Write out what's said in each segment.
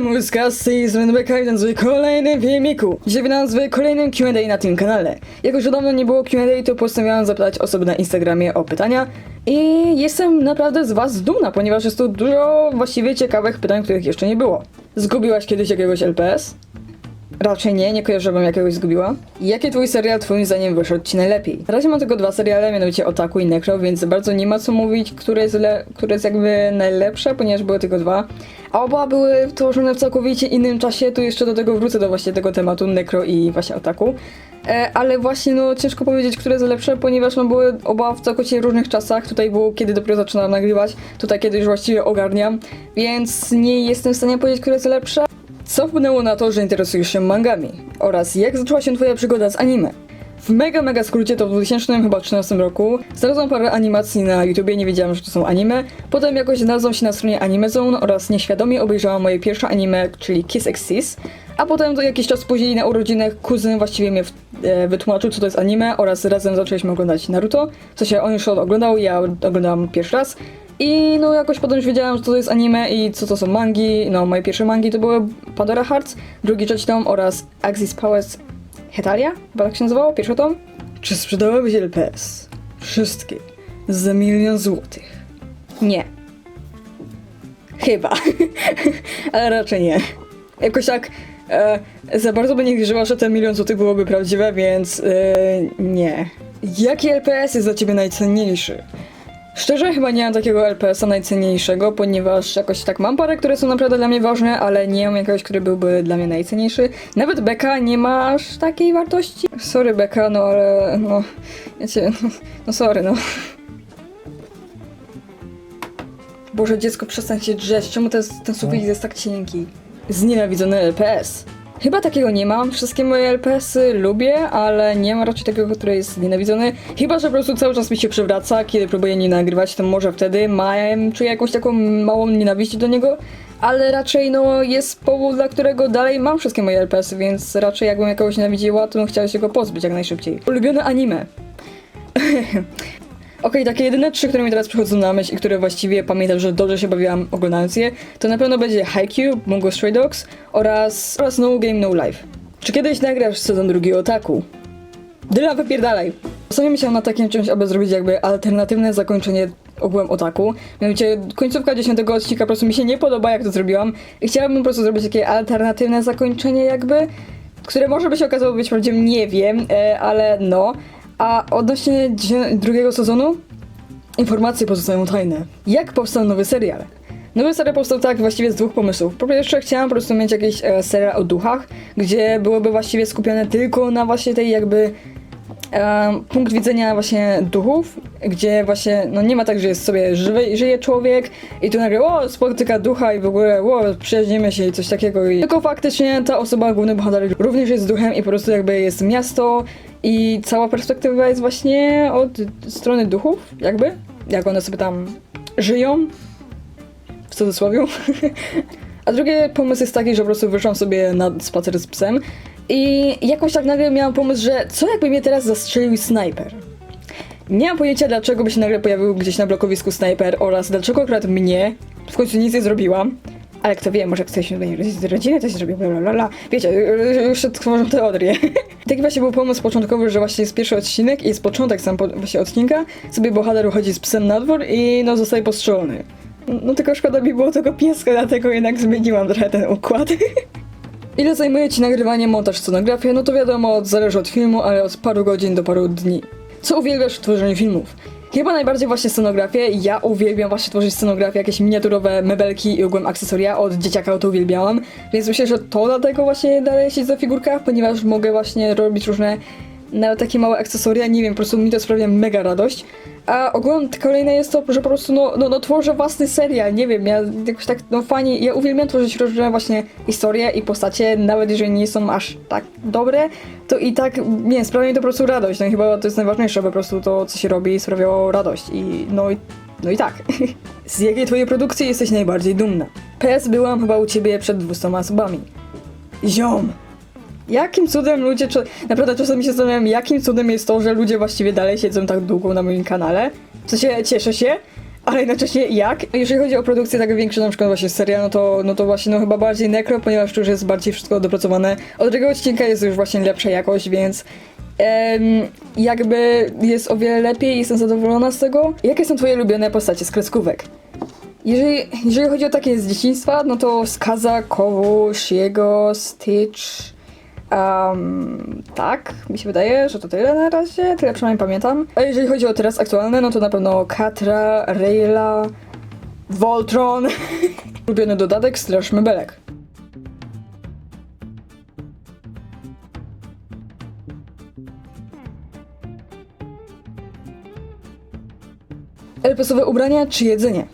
Muska z tej strony Beka, witam w kolejnym filmiku. Dzisiaj witam w kolejnym Q&A na tym kanale. Jako, że dawno nie było Q&A, to postanowiłam zapytać osoby na Instagramie o pytania. I jestem naprawdę z was dumna, ponieważ jest tu dużo właściwie ciekawych pytań, których jeszcze nie było. Zgubiłaś kiedyś jakiegoś LPS? Raczej nie, nie kojarzę, żebym jakiegoś zgubiła. Jaki twój serial twoim zdaniem wyszedł ci najlepiej? Na razie mam tylko dwa seriale, mianowicie Otaku i Necro, więc bardzo nie ma co mówić, które jest, które jest jakby najlepsze, ponieważ były tylko dwa. A oba były tworzone w całkowicie innym czasie, tu jeszcze do tego wrócę do właśnie tego tematu Necro i właśnie Otaku. E, ale właśnie no ciężko powiedzieć, które jest lepsze, ponieważ no były oba w całkowicie różnych czasach. Tutaj było kiedy dopiero zaczynałam nagrywać, tutaj kiedy już właściwie ogarniam, więc nie jestem w stanie powiedzieć, które jest lepsze. Co wpłynęło na to, że interesujesz się mangami? Oraz jak zaczęła się twoja przygoda z anime? W mega, mega skrócie to w 2013 roku znalazłam parę animacji na YouTubie, nie wiedziałam, że to są anime. Potem jakoś znalazłam się na stronie Anime Zone oraz nieświadomie obejrzałam moje pierwsze anime, czyli Kiss Exis. A potem to jakiś czas później na urodzinach kuzyn właściwie mnie w, e, wytłumaczył, co to jest anime oraz razem zaczęliśmy oglądać Naruto. W sensie on już oglądał, ja oglądałam pierwszy raz. I no jakoś potem już wiedziałam, że to jest anime i co to są mangi. No moje pierwsze mangi to były Pandora Hearts, drugi trzeci tom oraz Axis Powers Hetalia? Chyba tak się nazywało? Pierwszy tom? Czy sprzedałabyś LPS? Wszystkie. Za milion złotych. Nie. Chyba. Ale raczej nie. Jakoś tak e, za bardzo by nie wierzyła, że ten milion złotych byłoby prawdziwe, więc e, nie. Jaki LPS jest dla ciebie najcenniejszy? Szczerze chyba nie mam takiego LPS-a najcenniejszego, ponieważ jakoś tak mam parę, które są naprawdę dla mnie ważne, ale nie mam jakiegoś, który byłby dla mnie najcenniejszy. Nawet Beka nie ma aż takiej wartości. Sorry Beka, no ale no, wiecie, no, no sorry no. Boże, dziecko, przestań się drzeć. Czemu ten, ten sufit jest tak cienki? Znienawidzony LPS. Chyba takiego nie mam. Wszystkie moje LPS-y lubię, ale nie ma raczej takiego, który jest nienawidzony. Chyba, że po prostu cały czas mi się przewraca, kiedy próbuję nie nagrywać, to może wtedy mam, czuję jakąś taką małą nienawiść do niego. Ale raczej no jest powód, dla którego dalej mam wszystkie moje LPS-y, więc raczej jakbym jakoś nienawidziła, to bym chciała się go pozbyć jak najszybciej. Ulubione anime. Okej, takie jedyne trzy, które mi teraz przychodzą na myśl i które właściwie pamiętam, że dobrze się bawiłam oglądając je, to na pewno będzie Haikyuu, Bungo Stray Dogs oraz, oraz No Game No Life. Czy kiedyś nagrasz sezon drugi Otaku? Dyla, wypierdalaj! Zastanawiam się na takim czymś, aby zrobić jakby alternatywne zakończenie ogółem Otaku. Mianowicie końcówka dziesiątego odcinka po prostu mi się nie podoba, jak to zrobiłam i chciałabym po prostu zrobić takie alternatywne zakończenie jakby, które może by się okazało być prawdziwym, nie wiem, e, ale no. A odnośnie drugiego sezonu, informacje pozostają tajne. Jak powstał nowy serial? Nowy serial powstał tak właściwie z dwóch pomysłów. Po pierwsze chciałam po prostu mieć jakiś e, serial o duchach, gdzie byłoby właściwie skupione tylko na właśnie tej jakby e, punkt widzenia właśnie duchów, gdzie właśnie no nie ma tak, że jest sobie żywy, żyje człowiek i tu nagle o, spotyka ducha i w ogóle o, przyjaźnimy się i coś takiego. I tylko faktycznie ta osoba, główny bohater również jest duchem i po prostu jakby jest miasto i cała perspektywa jest właśnie od strony duchów, jakby, jak one sobie tam żyją, w cudzysłowie. A drugi pomysł jest taki, że po prostu wyszłam sobie na spacer z psem i jakoś tak nagle miałam pomysł, że co jakby mnie teraz zastrzelił snajper? Nie mam pojęcia, dlaczego by się nagle pojawił gdzieś na blokowisku snajper oraz dlaczego akurat mnie. W końcu nic nie zrobiłam. Ale kto wie, może ktoś się z rodziny coś zrobił, bla, bla, bla, bla. Wiecie, już się tworzą teorie. Taki właśnie był pomysł początkowy, że właśnie jest pierwszy odcinek i jest początek sam po, właśnie odcinka. Sobie bohater uchodzi z psem na dwór i no zostaje postrzelony. No tylko szkoda mi było tego pieska, dlatego jednak zmieniłam trochę ten układ. Ile zajmuje ci nagrywanie, montaż, scenografia? No to wiadomo, zależy od filmu, ale od paru godzin do paru dni. Co uwielbiasz w tworzeniu filmów? Chyba najbardziej właśnie scenografię. Ja uwielbiam właśnie tworzyć scenografię, jakieś miniaturowe mebelki i ogółem akcesoria. Od dzieciaka to uwielbiałam. Więc myślę, że to dlatego właśnie dalej siedzę w figurkach, ponieważ mogę właśnie robić różne nawet takie małe akcesoria, nie wiem, po prostu mi to sprawia mega radość. A ogółem kolejne jest to, że po prostu no, no, no tworzę własny serial, nie wiem, ja jakoś tak, no fajnie, ja uwielbiam tworzyć różne właśnie historie i postacie, nawet jeżeli nie są aż tak dobre, to i tak, nie sprawia mi to po prostu radość, no i chyba to jest najważniejsze, po prostu to, co się robi, sprawiało radość i no i no i tak. Z jakiej twojej produkcji jesteś najbardziej dumna? PS byłam chyba u ciebie przed 200 osobami. Ziom! Jakim cudem ludzie, naprawdę czasami się zastanawiam, jakim cudem jest to, że ludzie właściwie dalej siedzą tak długo na moim kanale. W sensie cieszę się, ale jednocześnie jak. Jeżeli chodzi o produkcję tak większą, na przykład właśnie serial, no to, no to właśnie no chyba bardziej Necro, ponieważ już jest bardziej wszystko dopracowane. Od drugiego odcinka jest już właśnie lepsza jakość, więc em, jakby jest o wiele lepiej, jestem zadowolona z tego. Jakie są twoje ulubione postacie z kreskówek? Jeżeli, jeżeli chodzi o takie z dzieciństwa, no to Skaza, Kowusz, jego, Stitch. Um, tak, mi się wydaje, że to tyle na razie, tyle przynajmniej pamiętam. A jeżeli chodzi o teraz aktualne, no to na pewno Katra, Rayla, Voltron. Ulubiony dodatek Straż Mebelek. LPS-owe ubrania czy jedzenie?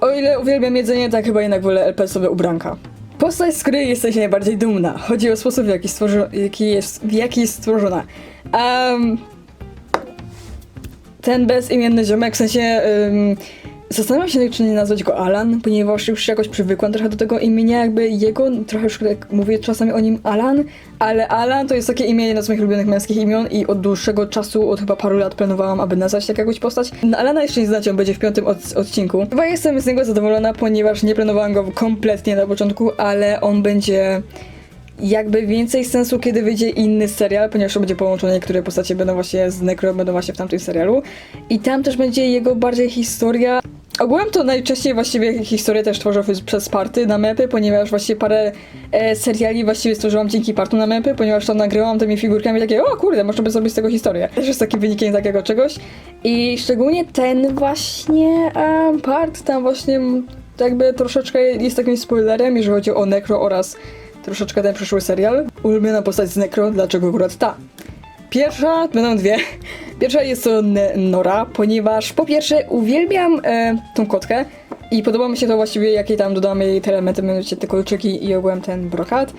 O ile uwielbiam jedzenie, tak chyba jednak wolę LPS-owe ubranka. Postać, z której jesteś najbardziej dumna. Chodzi o sposób, w jaki, stworzy, jaki, jest, w jaki jest stworzona. Um, ten bezimienny ziomek, w sensie... Um, Zastanawiam się, czy nie nazwać go Alan, ponieważ już jakoś przywykłam trochę do tego imienia, jakby jego, trochę już tak mówię czasami o nim Alan, ale Alan to jest takie imię, jedno z moich ulubionych męskich imion i od dłuższego czasu, od chyba paru lat planowałam, aby nazwać tak jakąś postać. No Alana jeszcze nie znacie, on będzie w piątym od, odcinku. Chyba jestem z niego zadowolona, ponieważ nie planowałam go kompletnie na początku, ale on będzie jakby więcej sensu, kiedy wyjdzie inny serial, ponieważ on będzie połączony, niektóre postacie będą właśnie z Necro, będą właśnie w tamtym serialu. I tam też będzie jego bardziej historia. Ogółem to najczęściej właściwie historię też tworzę przez party na mapy, ponieważ właściwie parę e, seriali właściwie stworzyłam dzięki partu na mapy, ponieważ tam nagrywałam tymi figurkami takie, o kurde, można by zrobić z tego historię. Też jest takim wynikiem takiego czegoś. I szczególnie ten właśnie e, part, tam właśnie jakby troszeczkę jest takim spoilerem, jeżeli chodzi o Necro oraz troszeczkę ten przyszły serial. Ulubiona postać z Necro, dlaczego akurat ta? Pierwsza, będą dwie. Pierwsza jest to Nora, ponieważ po pierwsze uwielbiam e, tą kotkę i podoba mi się to właściwie, jakie tam dodamy jej te elementy, mianowicie te kolczyki i ogółem ten brokat.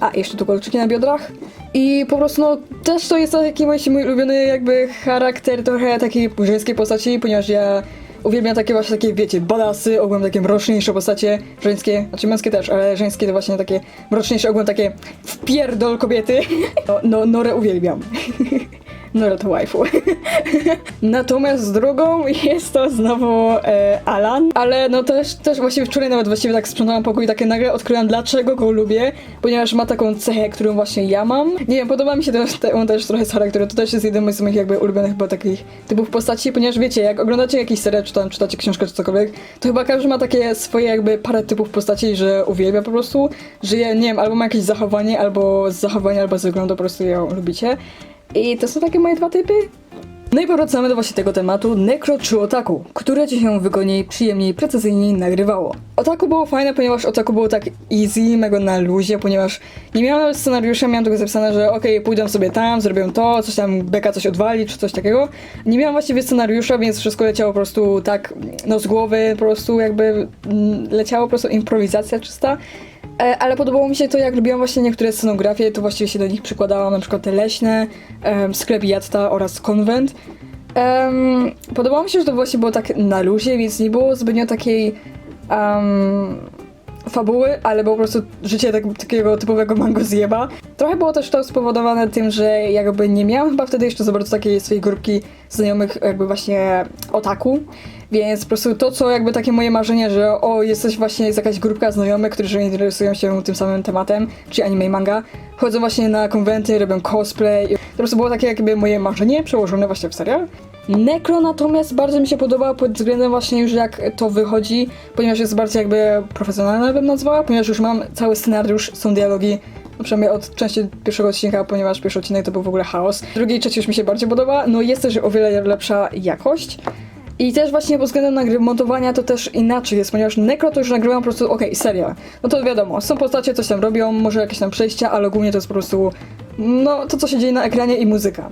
A, jeszcze tu kolczyki na biodrach. I po prostu, no, też to jest taki właśnie mój ulubiony jakby charakter trochę takiej żeńskiej postaci, ponieważ ja uwielbiam takie właśnie takie, wiecie, badasy, ogółem takie mroczniejsze postacie żeńskie, znaczy męskie też, ale żeńskie to właśnie takie mroczniejsze, ogółem takie wpierdol kobiety. No, no Norę uwielbiam. Nora to waifu. Natomiast drugą jest to znowu e, Alan, ale no też, też właściwie wczoraj nawet właściwie tak sprzątałam pokój i takie nagle odkryłam dlaczego go lubię, ponieważ ma taką cechę, którą właśnie ja mam. Nie wiem, podoba mi się też, te, on też trochę z charakteru, to też jest jeden z moich jakby ulubionych chyba takich typów postaci, ponieważ wiecie, jak oglądacie jakiś serial, czy tam czytacie książkę, czy cokolwiek, to chyba każdy ma takie swoje jakby parę typów postaci, że uwielbia po prostu, że je, nie wiem, albo ma jakieś zachowanie, albo z zachowania, albo z wyglądu po prostu ją lubicie. I to są takie moje dwa typy. No i powracamy do właśnie tego tematu Necro czy Otaku, które ci się wygodniej, przyjemniej, precyzyjniej nagrywało. Otaku było fajne, ponieważ Otaku było tak easy, mego na luzie, ponieważ nie nawet scenariusza, miałam tylko zapisane, że okej, pójdę sobie tam, zrobię to, coś tam Beka coś odwali, czy coś takiego. Nie miałam właściwie scenariusza, więc wszystko leciało po prostu tak, no z głowy, po prostu jakby mm, leciało po prostu improwizacja czysta. E, Ale podobało mi się to, jak robiłam właśnie niektóre scenografie, to właściwie się do nich przykładałam, na przykład te leśne, em, sklep Jatta oraz konwent. Em, podobało mi się, że to właśnie było tak na luzie, więc nie było zbytnio takiej em, fabuły, ale po prostu życie tak, takiego typowego mango zjeba. Trochę było też to spowodowane tym, że jakby nie miałam chyba wtedy jeszcze za bardzo takiej swojej grupki znajomych jakby właśnie otaku, więc po prostu to, co jakby takie moje marzenie, że o, jesteś właśnie, jest jakaś grupka znajomych, którzy interesują się tym samym tematem, czyli anime i manga, chodzą właśnie na konwenty, robią cosplay. To po prostu było takie jakby moje marzenie przełożone właśnie w serial. Necro natomiast bardzo mi się podoba pod względem właśnie już jak to wychodzi, ponieważ jest bardziej jakby profesjonalne bym nazwała, ponieważ już mam cały scenariusz, są dialogi, no przynajmniej od części pierwszego odcinka, ponieważ pierwszy odcinek to był w ogóle chaos. Drugi i trzeci już mi się bardziej podoba, no jest też o wiele lepsza jakość. I też właśnie pod względem nagry- montowania to też inaczej jest, ponieważ Necro to już nagrywam po prostu, okej, serial. No to wiadomo, są postacie, coś tam robią, może jakieś tam przejścia, ale ogólnie to jest po prostu, no, to co się dzieje na ekranie i muzyka.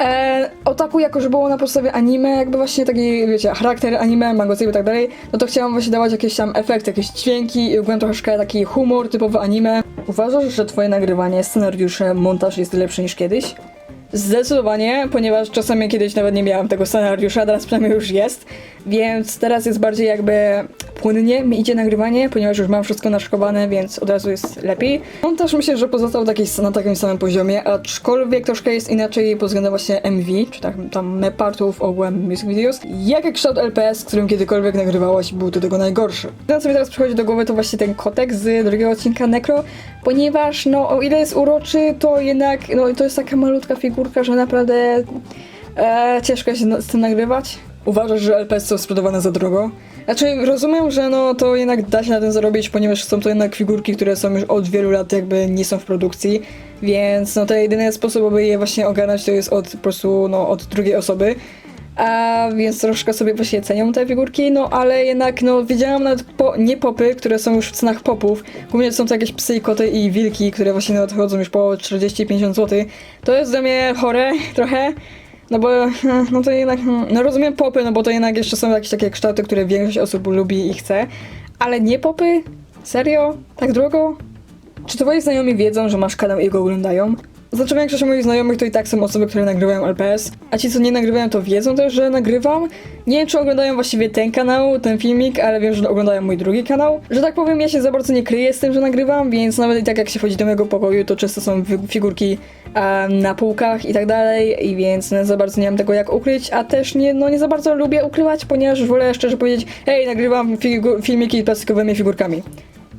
E, otaku, jako że było na podstawie anime, jakby właśnie taki, wiecie, charakter anime, mangozej i tak dalej, no to chciałam właśnie dawać jakieś tam efekty, jakieś dźwięki i ogólnie troszeczkę taki humor typowy anime. Uważasz, że twoje nagrywanie, scenariusze, montaż jest lepszy niż kiedyś? Zdecydowanie, ponieważ czasami kiedyś nawet nie miałam tego scenariusza, teraz przynajmniej już jest, więc teraz jest bardziej jakby płynnie mi idzie nagrywanie, ponieważ już mam wszystko naszykowane, więc od razu jest lepiej. On też myślę, że pozostał taki, na takim samym poziomie, aczkolwiek troszkę jest inaczej pod względem właśnie MV, czy tak tam partów ogółem music videos. Jaki kształt LPS, którym kiedykolwiek nagrywałaś, był do tego najgorszy? To, co mi teraz przychodzi do głowy, to właśnie ten kotek z drugiego odcinka Necro, ponieważ no o ile jest uroczy, to jednak no to jest taka malutka figurka, że naprawdę e, ciężko się z tym nagrywać. Uważasz, że LPS są sprzedawane za drogo? Znaczy, rozumiem, że no to jednak da się na tym zarobić, ponieważ są to jednak figurki, które są już od wielu lat jakby nie są w produkcji, więc no to jedyny sposób, aby je właśnie ogarnąć, to jest od po prostu no od drugiej osoby. A więc troszkę sobie właśnie cenią te figurki, no ale jednak no widziałam nawet po, nie popy, które są już w cenach popów. Głównie są to jakieś psy i koty i wilki, które właśnie no, odchodzą już po 40-50 zł. To jest dla mnie chore trochę. No bo, no to jednak, no rozumiem popy, no bo to jednak jeszcze są jakieś takie kształty, które większość osób lubi i chce, ale nie popy? Serio? Tak drogo? Czy twoi znajomi wiedzą, że masz kanał i go oglądają? Znaczy większość moich znajomych to i tak są osoby, które nagrywają LPS, a ci co nie nagrywają to wiedzą też, że nagrywam. Nie wiem czy oglądają właściwie ten kanał, ten filmik, ale wiem, że oglądają mój drugi kanał. Że tak powiem, ja się za bardzo nie kryję z tym, że nagrywam, więc nawet i tak jak się wchodzi do mojego pokoju, to często są figurki em, na półkach i tak dalej, i więc no, za bardzo nie mam tego jak ukryć, a też nie, no, nie za bardzo lubię ukrywać, ponieważ wolę szczerze powiedzieć, hej, nagrywam filmiki z plastikowymi figurkami.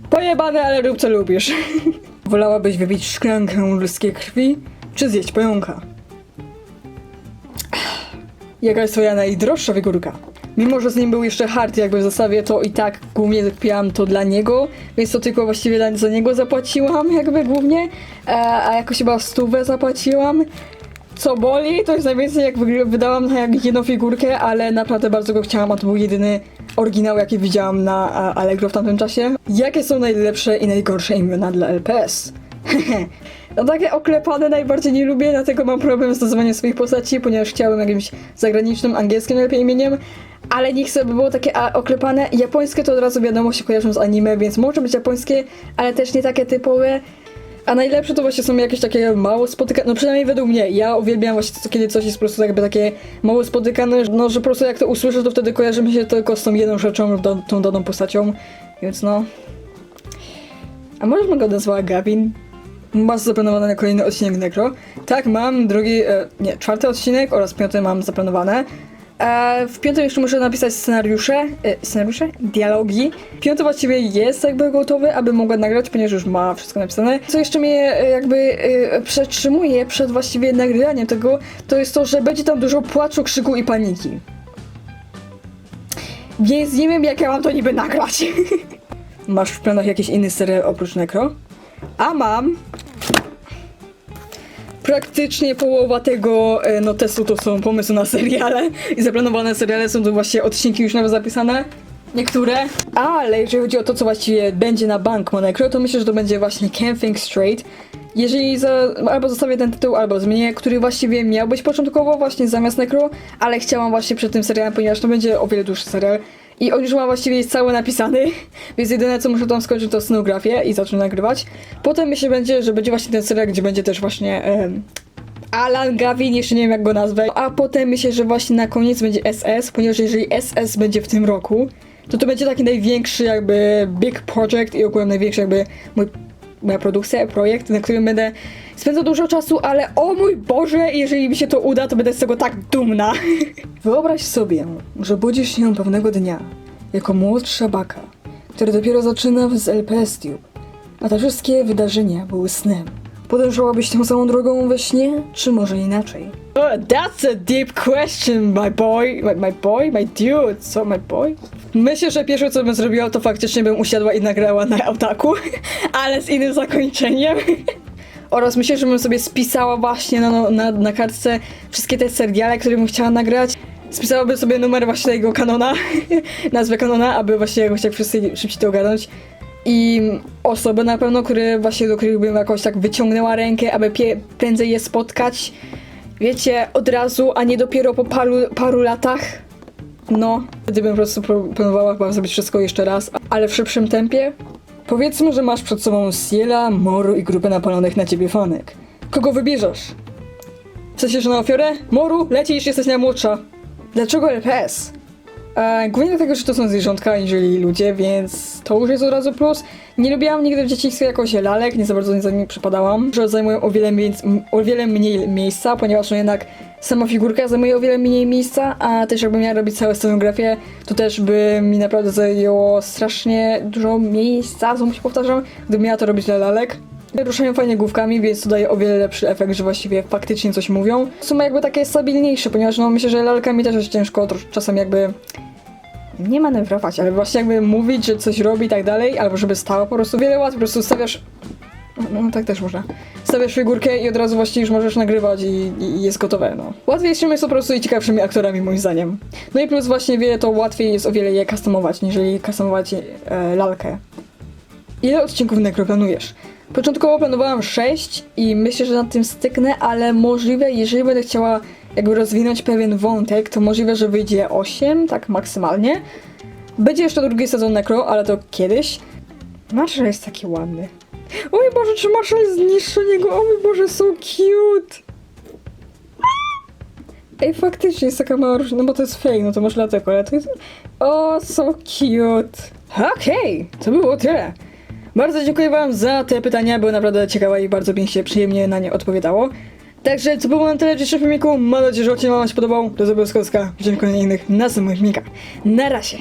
Pojebane, ale rób co lubisz. Wolałabyś wypić szklankę ludzkiej krwi, czy zjeść pająka? Jaka jest twoja najdroższa figurka? Mimo, że z nim był jeszcze hard jakby w zestawie, to i tak głównie kupiłam to dla niego, więc to tylko właściwie za niego zapłaciłam jakby głównie, e, a jakoś chyba stówę zapłaciłam. Co boli, to jest najwięcej jak wydałam na jedną figurkę, ale naprawdę bardzo go chciałam, a to był jedyny oryginał jaki widziałam na Allegro w tamtym czasie. Jakie są najlepsze i najgorsze imiona dla LPS? No takie oklepane najbardziej nie lubię, dlatego mam problem z nazywaniem swoich postaci, ponieważ chciałem jakimś zagranicznym, angielskim lepiej imieniem, ale niech sobie było takie oklepane. Japońskie to od razu wiadomo się kojarzą z anime, więc może być japońskie, ale też nie takie typowe. A najlepsze to właśnie są jakieś takie mało spotykane, no przynajmniej według mnie, ja uwielbiam właśnie to, kiedy coś jest po prostu jakby takie mało spotykane, no że po prostu jak to usłyszę, to wtedy kojarzy mi się tylko z tą jedną rzeczą, da, tą daną postacią, więc no... A może bym go nazwała Gavin? Masz zaplanowany na kolejny odcinek Necro? Tak, mam drugi, e, nie, czwarty odcinek oraz piąty mam zaplanowane. W piątym jeszcze muszę napisać scenariusze, e, scenariusze? Dialogi. Piąty właściwie jest jakby gotowy, aby mogła nagrać, ponieważ już ma wszystko napisane. Co jeszcze mnie e, jakby e, przetrzymuje przed właściwie nagraniem tego, to jest to, że będzie tam dużo płaczu, krzyku i paniki. Więc nie wiem, jak ja mam to niby nagrać. Masz w planach jakiś inny serial oprócz Necro? A mam. Praktycznie połowa tego e, no, testu to są pomysły na seriale i zaplanowane seriale są to właśnie odcinki już nawet zapisane. Niektóre. Ale jeżeli chodzi o to, co właściwie będzie na bank Monecro, to myślę, że to będzie właśnie Think Straight. Jeżeli za, albo zostawię ten tytuł, albo zmienię, który właściwie miał być początkowo właśnie zamiast Necro, ale chciałam właśnie przed tym serialem, ponieważ to będzie o wiele dłuższy serial. I on już ma właściwie cały napisany, więc jedyne co muszę tam skończyć to scenografię i zacznę nagrywać. Potem myślę będzie, że będzie właśnie ten serial, gdzie będzie też właśnie Alan Gavin, jeszcze nie wiem jak go nazwę. A potem myślę, że właśnie na koniec będzie SS, ponieważ jeżeli SS będzie w tym roku, to to będzie taki największy jakby big project i ogółem największy jakby mój, moja produkcja, projekt, na którym będę spędzał dużo czasu, ale o mój Boże, jeżeli mi się to uda, to będę z tego tak dumna. Wyobraź sobie, że budzisz się pewnego dnia jako młodsza baka, który dopiero zaczyna z LPS Tube, a te wszystkie wydarzenia były snem. Podążałabyś tą samą drogą we śnie, czy może inaczej? Oh, that's a deep question, my boy, my, my boy, my dude, co, my boy? Myślę, że pierwsze co bym zrobiła, to faktycznie bym usiadła i nagrała na autaku, ale z innym zakończeniem. Oraz myślę, że bym sobie spisała właśnie na, na, na kartce wszystkie te seriale, które bym chciała nagrać. Spisałabym sobie numer właśnie tego kanona, nazwę kanona, aby właśnie jakoś tak wszyscy szybciej to ogarnąć. I osoby na pewno, które właśnie do których bym jakoś tak wyciągnęła rękę, aby prędzej je spotkać. Wiecie, od razu, a nie dopiero po paru, paru latach. No, wtedy bym po prostu pro- planowała chyba zrobić wszystko jeszcze raz, ale w szybszym tempie. Powiedzmy, że masz przed sobą Ciela, Moru i grupę napalonych na ciebie fanek. Kogo wybierzesz? W sensie, że na ofiarę? Moru, lecisz, jesteś najmłodsza. Dlaczego LPS? E, głównie dlatego, że to są zwierzątka, aniżeli ludzie, więc to już jest od razu plus. Nie lubiłam nigdy w dzieciństwie jakoś lalek, nie za bardzo za nimi przypadałam, że zajmują o wiele, mniej, o wiele mniej miejsca, ponieważ no jednak sama figurka zajmuje o wiele mniej miejsca, a też jakbym miała robić całą scenografię, to też by mi naprawdę zajęło strasznie dużo miejsca, znowu się powtarzam, gdybym miała to robić dla lalek. Ruszają fajnie główkami, więc to daje o wiele lepszy efekt, że właściwie faktycznie coś mówią. W sumie jakby takie stabilniejsze, ponieważ no myślę, że lalkami też jest ciężko czasem jakby nie manewrować, ale właśnie jakby mówić, że coś robi i tak dalej, albo żeby stała po prostu wiele łatwiej, po prostu stawiasz no, no tak też można. Stawiasz figurkę i od razu właściwie już możesz nagrywać i, i jest gotowe, no. Łatwiejszymi jest po prostu i ciekawszymi aktorami moim zdaniem. No i plus właśnie wie, to łatwiej jest o wiele je customować, niżeli customować e, lalkę. Ile odcinków negro planujesz? Początkowo planowałam 6 i myślę, że nad tym styknę, ale możliwe, jeżeli będę chciała jakby rozwinąć pewien wątek, to możliwe, że wyjdzie 8, tak maksymalnie. Będzie jeszcze drugi sezon Necro, ale to kiedyś. Marshall jest taki ładny. O mój Boże, czy Marshall od niego? O mój Boże, so cute! Ej, faktycznie jest taka mała różnica, no bo to jest fake, no to może dlatego, ale to jest... O, so cute! Okej, to było tyle. Bardzo dziękuję wam za te pytania, były naprawdę ciekawe i bardzo mi się przyjemnie na nie odpowiadało. Także to było na tyle w dzisiejszym filmiku. Mam nadzieję, że odcinek wam się podobał. Do zobaczenia. Widzimy kolejnych następnych filmikach. Na razie.